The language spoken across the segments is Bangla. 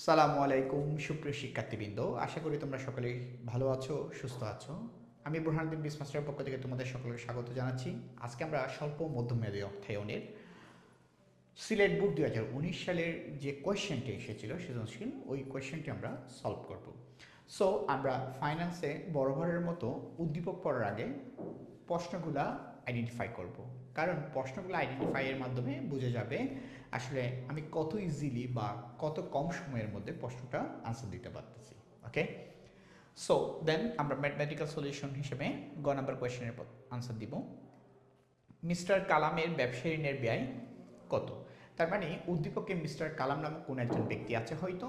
সালামু আলাইকুম, সুপ্রিয় শিক্ষার্থীবৃন্দ। আশা করি তোমরা সকলে ভালো আছো, সুস্থ আছো। আমি বুরহানুদ্দিন বিসমাস্টারের পক্ষ থেকে তোমাদের সকলের স্বাগত জানাচ্ছি। আজকে আমরা স্বল্প মধ্যমেয়াদী অর্থায়নের সিলেট বোর্ড দুই হাজার উনিশ সালের যে কোয়েশ্চেনটি এসেছিল, সৃজনশীল, ওই কোয়েশ্চেনটি আমরা সলভ করব। সো আমরা ফাইন্যান্সে বরাবরের মতো উদ্দীপক পড়ার আগে প্রশ্নগুলা আইডেন্টিফাই করব। কারণ প্রশ্নগুলো আইডেন্টিফাই এর মাধ্যমে বোঝা যাবে। আসলে আমি কত ইজিলি বা কত কম সময়ের মধ্যে প্রশ্নটা আনসার দিতে পারতেছি ওকে সো দেন আমরা ম্যাথমেটিক্যাল সলিউশন হিসেবে গ নাম্বার কোয়েশ্চেনের আনসার দিব। মিস্টার কালামের ব্যবসায়ী ঋণের ব্যয় কত? তার মানে উদ্দীপকে মিস্টার কালাম নামক কোন একজন ব্যক্তি আছে হয়তো।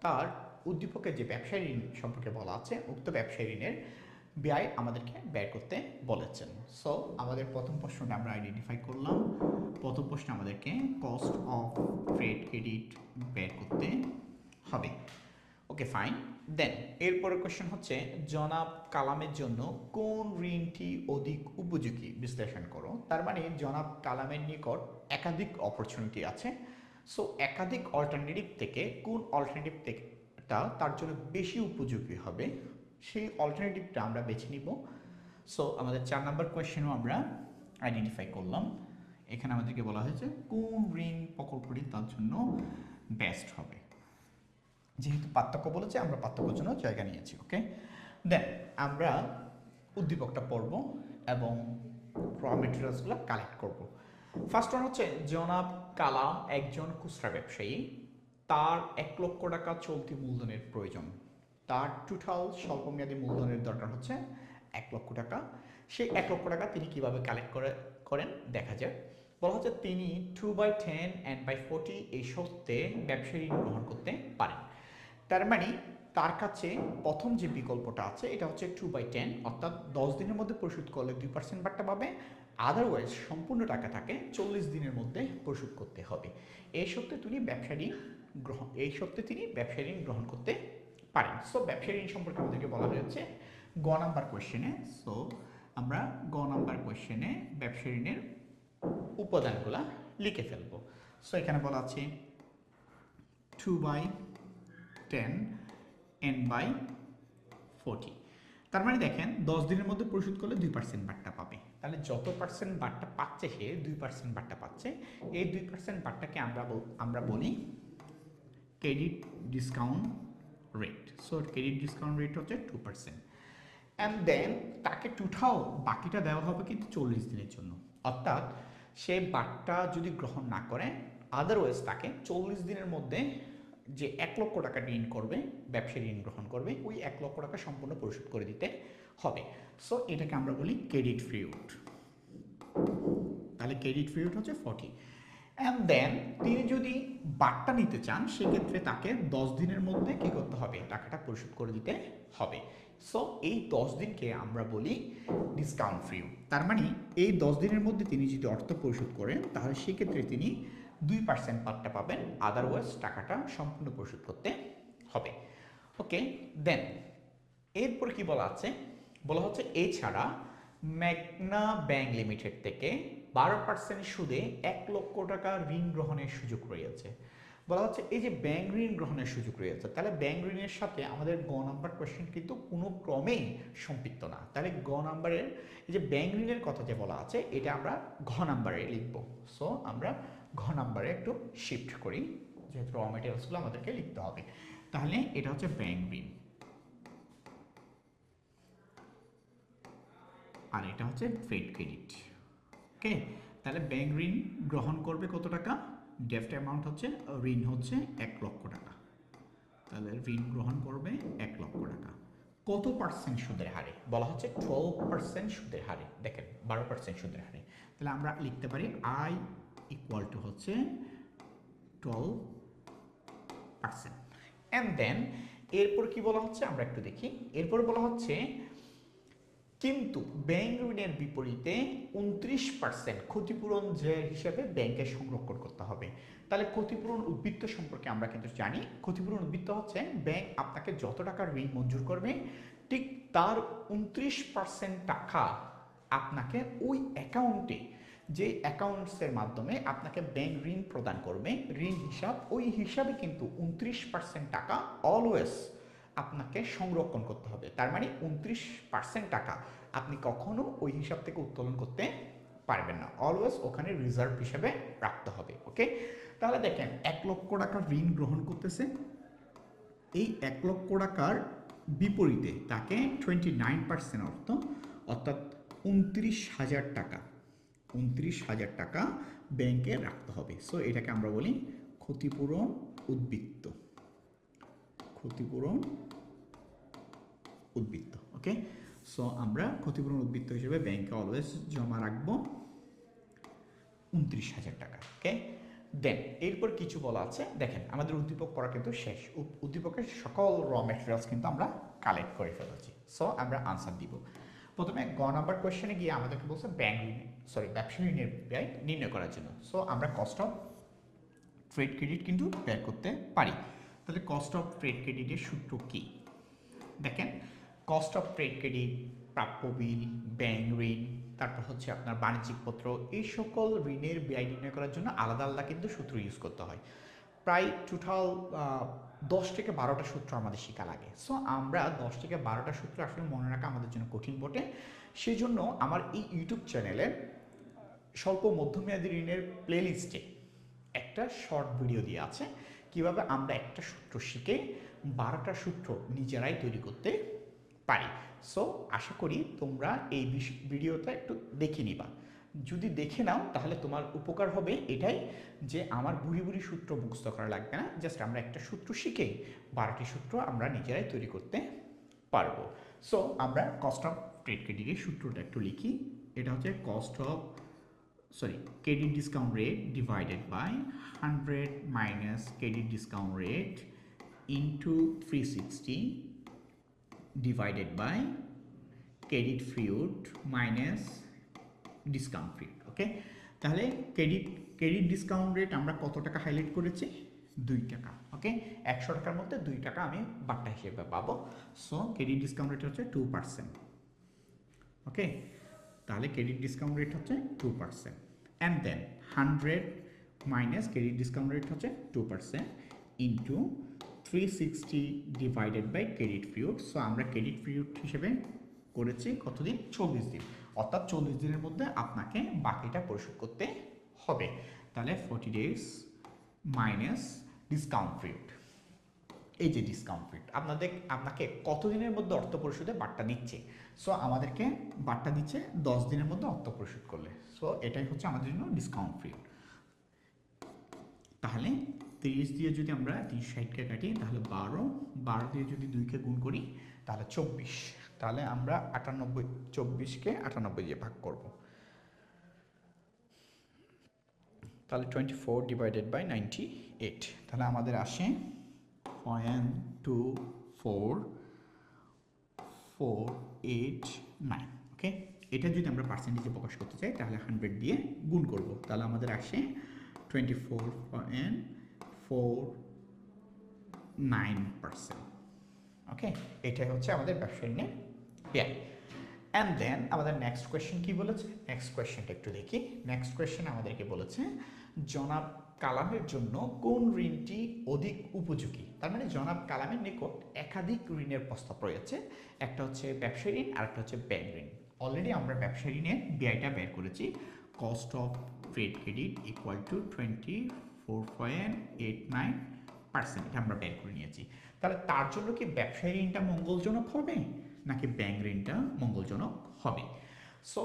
তার উদ্দীপকে যে ব্যবসায়ী ঋণ সম্পর্কে বলা আছে, উক্ত ব্যবসায়ী ঋণের ব্যয় আমাদেরকে ব্যয় করতে বলেছেন। সো আমাদের প্রথম প্রশ্নটা আমরা আইডেন্টিফাই করলাম। প্রথম প্রশ্নে আমাদেরকে কস্ট অফ ট্রেড ক্রেডিট বের করতে হবে। ওকে ফাইন দেন এরপরের কোশ্চেন হচ্ছে, জনাব কালামের জন্য কোন ঋণটি অধিক উপযোগী? বিশ্লেষণ করো। তার মানে জনাব কালামের নিকট একাধিক অপরচুনিটি আছে। সো একাধিক অল্টারনেটিভ থেকে, কোন অল্টারনেটিভ থেকে তার জন্য বেশি উপযোগী হবে? সেই অল্টারনেটিভটা আমরা বেছে নিব। সো আমাদের চার নাম্বার কোয়েশ্চেনও আমরা আইডেন্টিফাই করলাম। এখানে আমাদেরকে বলা হয়েছে, কোন ঋণ প্রকল্পটি তার জন্য বেস্ট হবে? যেহেতু পার্থক্য বলেছে, আমরা পার্থক্যের জন্য জায়গা নিয়েছি ওকে দেন আমরা উদ্দীপকটা পড়ব এবং র মেটেরিয়ালসগুলো কালেক্ট করব। ফার্স্ট ওয়ান হচ্ছে, জনাব কালাম একজন খুচরা ব্যবসায়ী। তার এক লক্ষ টাকা চলতি মূলধনের প্রয়োজন। তার টোটাল স্বল্পমেয়াদী মূলধনের দরকার হচ্ছে এক লক্ষ টাকা। সেই এক লক্ষ টাকা তিনি কীভাবে কালেক্ট করে, করেন দেখা যায় বলা হচ্ছে তিনি two by ten and by forty এই সত্ত্বে ব্যবসায়ী ঋণ গ্রহণ করতে পারেন। তার মানে তার কাছে প্রথম যে বিকল্পটা আছে, এটা হচ্ছে টু বাই টেন অর্থাৎ দশ দিনের মধ্যে পরিশোধ করলে দুই পার্সেন্ট বাট্টা পাবে। আদারওয়াইজ সম্পূর্ণ টাকা তাকে চল্লিশ দিনের মধ্যে পরিশোধ করতে হবে। এই সত্ত্বে তিনি ব্যবসা ঋণ গ্রহণ এই সত্ত্বে তিনি ব্যবসা ঋণ গ্রহণ করতে পারেন। সো ব্যবসা ঋণ সম্পর্কে আমাদেরকে বলা হয়েছে গ নাম্বার কোয়েশ্চেনে সো আমরা গ নাম্বার কোয়েশ্চেনে ব্যবসা ঋণের উপাদানগুলা লিখে ফেলব। সো এখানে বলা আছে two by ten and by forty তার মানে দেখেন, দশ দিনের মধ্যে পরিশোধ করলে দুই পার্সেন্ট বাট্টা পাবে। তাহলে যত পার্সেন্ট বাট্টা পাচ্ছে সে দুই পার্সেন্ট বাট্টা পাচ্ছে। এই দুই পার্সেন্ট বাট্টাকে আমরা আমরা বলি credit discount rate so credit discount rate হচ্ছে টু পার্সেন্ট অ্যান্ড দেন তাকে টুঠাও বাকিটা দেওয়া হবে কিন্তু চল্লিশ দিনের জন্য। অর্থাৎ, সে বাট্টা যদি গ্রহণ না করে আদারওয়াইজ তাকে চল্লিশ দিনের মধ্যে যে এক লক্ষ টাকা ঋণ করবে, ব্যবসায়ী ঋণ গ্রহণ করবে, ওই এক লক্ষ টাকা সম্পূর্ণ পরিশোধ করে দিতে হবে। সো এটাকে আমরা বলি ক্রেডিট ফ্রিউড তাহলে ক্রেডিট পিরিয়ড হচ্ছে ফর্টি অ্যান্ড দেন তিনি যদি বাট্টা নিতে চান, সেক্ষেত্রে তাকে দশ দিনের মধ্যে কি করতে হবে? টাকাটা পরিশোধ করে দিতে হবে। সো এই দশ দিনকে আমরা বলি ডিসকাউন্ট ফ্রি তার মানে এই দশ দিনের মধ্যে তিনি যদি অর্থ পরিশোধ করেন, তাহলে সেক্ষেত্রে তিনি দুই পার্সেন্ট পাট্টা পাবেন। আদারওয়াইজ টাকাটা সম্পূর্ণ পরিশোধ করতে হবে। ওকে দেন এরপর কি বলা আছে? বলা হচ্ছে, এছাড়া ম্যাগনা ব্যাংক লিমিটেড থেকে বারো পার্সেন্ট সুদে এক লক্ষ টাকা ঋণ গ্রহণের সুযোগ রয়েছে। বলা হচ্ছে এই যে ব্যাংক ঋণ গ্রহণের সুযোগ রয়েছে, তাহলে ব্যাংক ঋণের সাথে আমাদের গ নাম্বার কোয়েশ্চেন কিন্তু কোনো ক্রমেই সম্পৃক্ত না। তাহলে গ নাম্বারের এই যে ব্যাংক ঋণের কথা যে বলা আছে, এটা আমরা ঘ নাম্বারে লিখব। সো আমরা ঘ নাম্বারে একটু শিফট করি, যেহেতু র মেটেরিয়ালসগুলো আমাদেরকে লিখতে হবে। তাহলে এটা হচ্ছে ব্যাংক ঋণ। আর এটা হচ্ছে ট্রেড ক্রেডিট ওকে তাহলে ব্যাংক ঋণ গ্রহণ করবে কত টাকা? ডেফট অ্যামাউন্ট হচ্ছে, ঋণ হচ্ছে এক লক্ষ টাকা। তাহলে ঋণ গ্রহণ করবে এক লক্ষ টাকা। কত পার্সেন্ট সুদের হারে? বলা হচ্ছে টুয়েলভ পার্সেন্ট সুদের হারে। দেখেন, বারো পার্সেন্ট সুদের হারে। তাহলে আমরা লিখতে পারি আই ইকুয়াল টু হচ্ছে টুয়েলভ পার্সেন্ট অ্যান্ড দেন এরপর কি বলা হচ্ছে? আমরা একটু দেখি। এরপর বলা হচ্ছে কিন্তু ব্যাংক ঋণের বিপরীতে উনত্রিশ পার্সেন্ট ক্ষতিপূরণ যে হিসেবে ব্যাংকে সংরক্ষণ করতে হবে। তাহলে ক্ষতিপূরণ উদ্বৃত্ত সম্পর্কে আমরা কিন্তু জানি, ক্ষতিপূরণ উদ্বৃত্ত হচ্ছে ব্যাংক আপনাকে যত টাকা ঋণ মঞ্জুর করবে, ঠিক তার উনত্রিশ পার্সেন্ট টাকা আপনাকে ওই অ্যাকাউন্টে, যে অ্যাকাউন্টসের মাধ্যমে আপনাকে ব্যাংক ঋণ প্রদান করবে, ঋণ হিসাব, ওই হিসাবে কিন্তু উনত্রিশ পার্সেন্ট টাকা অলওয়েজ আপনাকে সংরক্ষণ করতে হবে। তার মানে উনত্রিশ পার্সেন্ট টাকা আপনি কখনো ওই হিসাব থেকে উত্তোলন করতে পারবেন না। অলওয়েজ ওখানে রিজার্ভ হিসেবে রাখতে হবে ওকে তাহলে দেখেন, এক লক্ষ টাকা ঋণ গ্রহণ করতেছে। এই এক লক্ষ টাকার বিপরীতে তাকে টোয়েন্টি নাইন পার্সেন্ট অর্থ, অর্থাৎ উনত্রিশ হাজার টাকা, উনত্রিশ হাজার টাকা ব্যাংকে রাখতে হবে। সো এটাকে আমরা বলি ক্ষতিপূরণ উদ্বৃত্ত। ক্ষতিপূরণ উদ্বৃত্ত ওকে সো আমরা ক্ষতিপূরণ উদ্বৃত্ত হিসেবে ব্যাংকে অলওয়েজ জমা রাখব উনত্রিশ হাজার টাকা ওকে দেন এরপর কিছু বলা আছে। দেখেন, আমাদের উদ্দীপক পড়া কিন্তু শেষ। উদ্দীপকের সকল র ম্যাটেরিয়ালস কিন্তু আমরা কালেক্ট করে ফেলেছি। সো আমরা আনসার দিব। প্রথমে গ নাম্বার কোয়েশ্চেনে গিয়ে আমাদেরকে বলছে ব্যাংক ঋণ সরি ব্যবসা ঋণের ব্যয় নির্ণয় করার জন্য। সো আমরা কস্ট অফ ট্রেড ক্রেডিট কিন্তু বের করতে পারি। তাহলে কস্ট অফ ট্রেড ক্রেডিটের সূত্র কী? দেখেন কস্ট অফ ট্রেড ক্রেডিট প্রাপ্য বিল ব্যাংক ঋণ, তারপর হচ্ছে আপনার বাণিজ্যিক পত্র, এই সকল ঋণের ব্যয় নির্ণয় করার জন্য আলাদা আলাদা কিন্তু সূত্র ইউজ করতে হয়। প্রায় টোটাল দশ থেকে বারোটা সূত্র আমাদের শেখা লাগে। সো আমরা দশ থেকে বারোটা সূত্র আসলে মনে রাখা আমাদের জন্য কঠিন বটে। সেই জন্য আমার এই ইউটিউব চ্যানেলে স্বল্প মধ্যমেয়াদী ঋণের প্লেলিস্টে একটা শর্ট ভিডিও দিয়ে আছে। কীভাবে আমরা একটা সূত্র শিখে বারোটা সূত্র নিজেরাই তৈরি করতে পারি। সো আশা করি তোমরা এই ভিডিওটা একটু দেখে নিবা। যদি দেখে নাও, তাহলে তোমার উপকার হবে এটাই যে আমার বুড়ি বুড়ি সূত্র মুখস্থ করা লাগবে না। জাস্ট আমরা একটা সূত্র শিখে বারোটি সূত্র আমরা নিজেরাই তৈরি করতে পারব। সো আমরা কস্ট অফ ট্রেড ক্রেডিটের সূত্রটা একটু লিখি। এটা হচ্ছে cost of sorry credit discount rate divided by 100 minus credit discount rate into 360 divided by credit period minus discount period okay তাহলে ক্রেডিট ক্রেডিট ডিসকাউন্ট রেট আমরা কত টাকা হাইলাইট করেছি? দুই টাকা ওকে একশো টাকার মধ্যে দুই টাকা আমি বাট্টা হিসেবে পাবো। সো ক্রেডিট ডিসকাউন্ট রেট হচ্ছে টু পার্সেন্ট ওকে তাহলে ক্রেডিট ডিসকাউন্ট রেট হচ্ছে two percent and then hundred minus credit discount rate হচ্ছে two percent into three sixty divided by credit period so আমরা ক্রেডিট পিরিয়ড হিসেবে করেছি কতদিন? চল্লিশ দিন। অর্থাৎ চল্লিশ দিনের মধ্যে আপনাকে বাকিটা পরিশোধ করতে হবে। তাহলে forty days minus discount period এই যে ডিসকাউন্ট রেট আপনাদের, আপনাকে কত দিনের মধ্যে অর্থ পরিশোধে বার্তা দিচ্ছে? সো আমাদেরকে বার্তা দিচ্ছে দশ দিনের মধ্যে অর্থ পরিশোধ করলে। সো এটাই হচ্ছে আমাদের জন্য ডিসকাউন্ট রেট তাহলে তিরিশ দিয়ে যদি আমরা তিরিশ ষাটকে কাটি, তাহলে বারো। বারো দিয়ে যদি দুইকে গুণ করি, তাহলে চব্বিশ। তাহলে আমরা আটানব্বই, চব্বিশকে আটানব্বই দিয়ে ভাগ করব। তাহলে twenty four divided by ninety eight তাহলে আমাদের আসে point two four four eight nine okay এটা যদি আমরা পার্সেন্টেজে প্রকাশ করতে চাই, তাহলে হান্ড্রেড দিয়ে গুণ করব। তাহলে আমাদের আসে twenty four point four nine percent okay এটাই হচ্ছে আমাদের ব্যবসা ঋণের ব্যয় অ্যান্ড দেন আমাদের নেক্সট কোয়েশ্চেন কি বলেছে? নেক্সট কোয়েশ্চেনটা একটু দেখি। নেক্সট কোয়েশ্চেন আমাদেরকে বলেছে, জনাব কালামের জন্য কোন ঋণটি অধিক উপযোগী? তার মানে জনাব কালামের নিকট একাধিক ঋণের প্রস্তাব রয়েছে। একটা হচ্ছে ব্যবসা ঋণ আর একটা হচ্ছে ব্যাংক ঋণ। অলরেডি আমরা ব্যবসা ঋণের ব্যয়টা বের করেছি। Cost of trade credit equal to twenty four point eight nine percent আমরা বের করে নিয়েছি। তাহলে তার জন্য কি ব্যবসায়ী ঋণটা মঙ্গলজনক হবে? নাকি ব্যাংক ঋণটা মঙ্গলজনক হবে? সো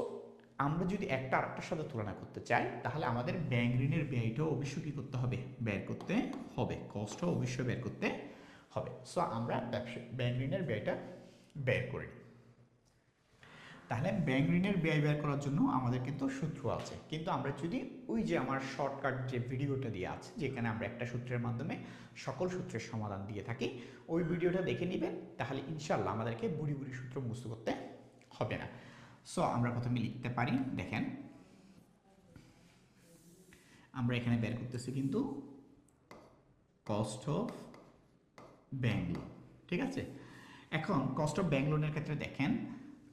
আমরা যদি একটা আরেকটার সাথে তুলনা করতে চাই, তাহলে আমাদের ব্যাংক ঋণের ব্যয়টাও অবশ্যই কী করতে হবে? ব্যয় করতে হবে। কস্টও অবশ্যই বের করতে হবে। সো আমরা ব্যবসা ব্যাংক ঋণের ব্যয়টা বের করি তাহলে ব্যাংক ঋণের ব্যয় বের করার জন্য আমাদের কিন্তু সূত্র আছে। কিন্তু আমরা যদি ওই যে আমার শর্টকাট যে ভিডিওটা দিয়ে আছে, যেখানে আমরা একটা সূত্রের মাধ্যমে সকল সূত্রের সমাধান দিয়ে থাকি, ওই ভিডিওটা দেখে নেবেন, তাহলে ইনশাল্লাহ আমাদেরকে বুড়ি বুড়ি সূত্র মুস্ত করতে হবে না। সো আমরা প্রথমে লিখতে পারি, দেখেন। আমরা এখানে বের করতেছি কিন্তু কস্ট অফ ব্যাংক লোন ঠিক আছে? এখন কস্ট অফ ব্যাংক লোনের ক্ষেত্রে দেখেন,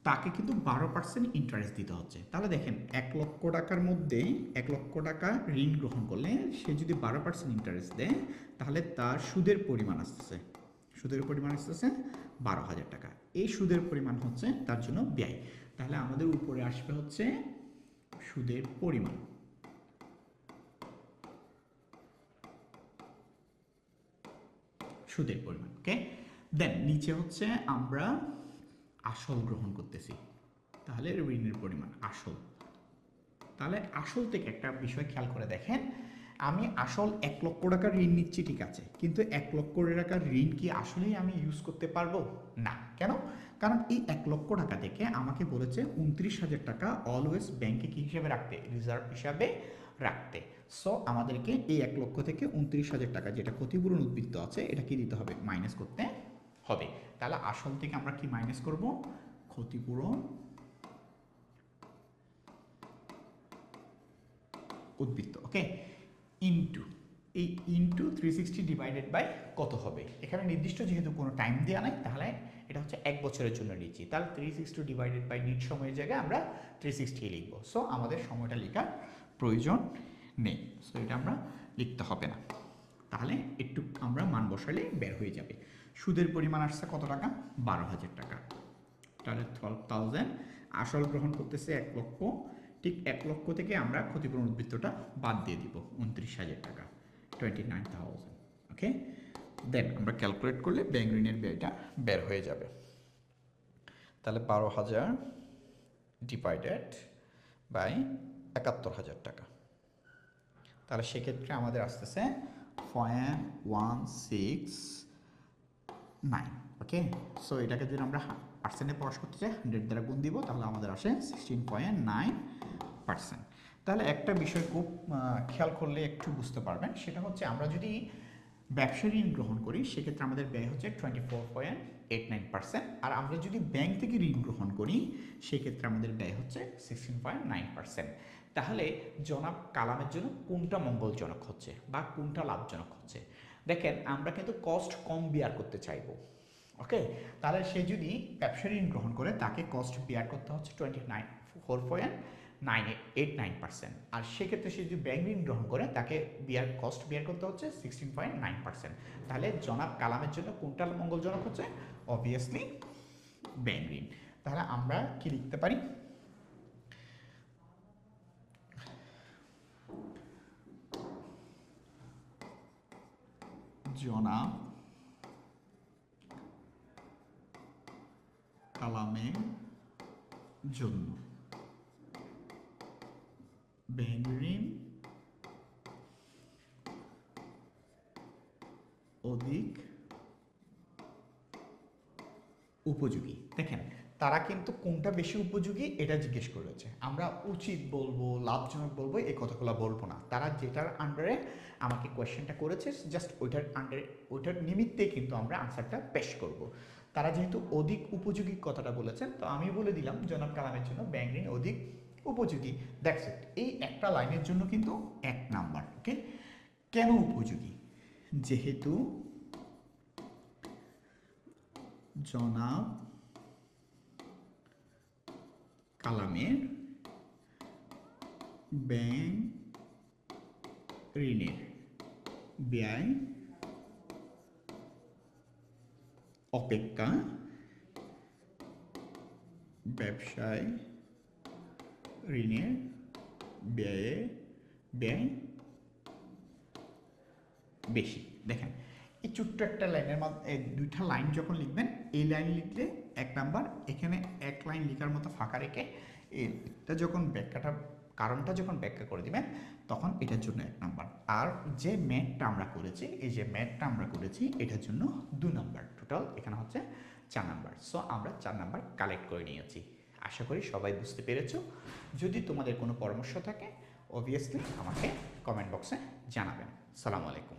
তাকে কিন্তু বারো পার্সেন্ট ইন্টারেস্ট দিতে হচ্ছে। তাহলে দেখেন, এক লক্ষ টাকার মধ্যে এক লক্ষ টাকা ঋণ গ্রহণ করলে সে যদি বারো পার্সেন্ট ইন্টারেস্ট দেয়, তাহলে তার সুদের পরিমাণ আসতেছে। সুদের পরিমাণ আসতেছে বারো হাজার টাকা। এই সুদের পরিমাণ হচ্ছে তার জন্য ব্যয়। তাহলে আমাদের উপরে আসবে হচ্ছে সুদের পরিমাণ। সুদের পরিমাণ ওকে দেন নিচে হচ্ছে আমরা আসল গ্রহণ করতেছি। তাহলে ঋণের পরিমাণ, আসল। তাহলে আসল থেকে একটা বিষয় খেয়াল করে দেখেন। আমি আসল এক লক্ষ টাকার ঋণ নিচ্ছি, ঠিক আছে। কিন্তু এক লক্ষ টাকার ঋণ কি আসলেই আমি ইউজ করতে পারব? না। কেন? কারণ এই এক লক্ষ টাকা থেকে আমাকে বলেছে উনত্রিশ হাজার টাকা অলওয়েজ ব্যাংকে কি হিসাবে রাখতে? রিজার্ভ হিসাবে রাখতে। সো আমাদেরকে এই এক লক্ষ থেকে উনত্রিশ হাজার টাকা যেটা ক্ষতিপূরণ উদ্বৃত্ত আছে, এটা কি দিতে হবে? মাইনাস করতে হবে। তাহলে আসল থেকে আমরা কি মাইনাস করব? ক্ষতিপূরণ উদ্বৃত্ত ওকে ইনটু এই into three sixty divided by কত হবে? এখানে নির্দিষ্ট যেহেতু কোনো টাইম দেওয়া নাই, তাহলে এটা হচ্ছে এক বছরের জন্য নিচ্ছি তাহলে three sixty divided by net সময়ের জায়গায় আমরা থ্রি সিক্সটি লিখব। সো আমাদের সময়টা লেখার প্রয়োজন নেই। সো এটা আমরা লিখতে হবে না। তাহলে একটু আমরা মান বসালে বের হয়ে যাবে। সুদের পরিমাণ আসছে কত টাকা? বারো হাজার টাকা। তাহলে টুয়েলভ থাউজেন্ড আসল গ্রহণ করতেছে এক লক্ষ ঠিক এক লক্ষ থেকে আমরা ক্ষতিপূরণ উদ্বৃত্তটা বাদ দিয়ে দিব, উনত্রিশ হাজার টাকা twenty nine thousand okay then আমরা ক্যালকুলেট করলে ব্যাংক ঋণের ব্যয়টা বের হয়ে যাবে। তাহলে বারো হাজার ডিভাইডেড বাই একাত্তর হাজার টাকা। তাহলে সেক্ষেত্রে আমাদের আসতেছে point one six nine okay so এটাকে যদি আমরা পার্সেন্টে প্রকাশ করতে চাই হান্ড্রেড দ্বারা গুণ দিব, তাহলে আমাদের আসে সিক্সটিন পয়েন্ট নাইন পার্সেন্ট তাহলে একটা বিষয় খুব খেয়াল করলে একটু বুঝতে পারবেন, সেটা হচ্ছে আমরা যদি ব্যবসা ঋণ গ্রহণ করি, সেক্ষেত্রে আমাদের ব্যয় হচ্ছে twenty four point eight nine percent আর আমরা যদি ব্যাংক থেকে ঋণ গ্রহণ করি, সেক্ষেত্রে আমাদের ব্যয় হচ্ছে সিক্সটিন পয়েন্ট নাইন পার্সেন্ট তাহলে জনাব কালামের জন্য কোনটা মঙ্গলজনক হচ্ছে বা কোনটা লাভজনক হচ্ছে? দেখেন, আমরা কিন্তু কস্ট কম বিয়ার করতে চাইব। ওকে তাহলে সে যদি ব্যবসা ঋণ গ্রহণ করে, তাকে কস্ট বিয়ার করতে হচ্ছে twenty nine four point nine eight nine percent আর সেক্ষেত্রে সে যদি ব্যাংক ঋণ গ্রহণ করে, তাকে বিয়ার কস্ট বিয়ার করতে হচ্ছে সিক্সটিন পয়েন্ট নাইন পার্সেন্ট তাহলে জনাব কালামের জন্য কোনটা মঙ্গলজনক হচ্ছে? অবভিয়াসলি ব্যাংক ঋণ। তাহলে আমরা কি লিখতে পারি? জনাব কালামের জন্য। ঋণ অধিক উপযোগী। দেখেন, তারা কিন্তু কোনটা বেশি উপযোগী এটা জিজ্ঞেস করেছে। আমরা উচিত বলব, লাভজনক বলব, এই কথাগুলো বলব না। তারা যেটার আন্ডারে আমাকে কোয়েশ্চেনটা করেছে জাস্ট ওইটার আন্ডারে ওইটার নিমিত্তে কিন্তু আমরা আনসারটা পেশ করব। তারা যেহেতু অধিক উপযোগী কথাটা বলেছেন, তো আমি বলে দিলাম জনাব কালামের জন্য ব্যাংক ঋণ অধিক উপযোগী। ইট এই একটা লাইনের জন্য কিন্তু এক নাম্বার ওকে কেন উপযোগী? যেহেতু জনাব কালামের ব্যাংক ঋণের ব্যয় অপেক্ষা। ব্যবসায় ঋণের ব্যয়ে ব্যয় বেশি। দেখেন, এই ছোট্ট একটা লাইনের মধ্যে দুইটা লাইন যখন লিখবেন, এই লাইন লিখলে এক নাম্বার, এখানে এক লাইন লেখার মতো ফাঁকা রেখে এটা যখন ব্যাখ্যাটা কারণটা যখন ব্যাখ্যা করে দিবেন, তখন এটার জন্য এক নাম্বার। আর যে ম্যাথটা আমরা করেছি, এই যে ম্যাথটা আমরা করেছি, এটার জন্য দু নাম্বার। টোটাল এখানে হচ্ছে চার নাম্বার। সো আমরা চার নাম্বার কালেক্ট করে নিয়েছি। আশা করি সবাই বুঝতে পেরেছ। যদি তোমাদের কোনো পরামর্শ থাকে অবভিয়াসলি আমাকে কমেন্ট বক্সে জানাবেন। সালাম আলাইকুম।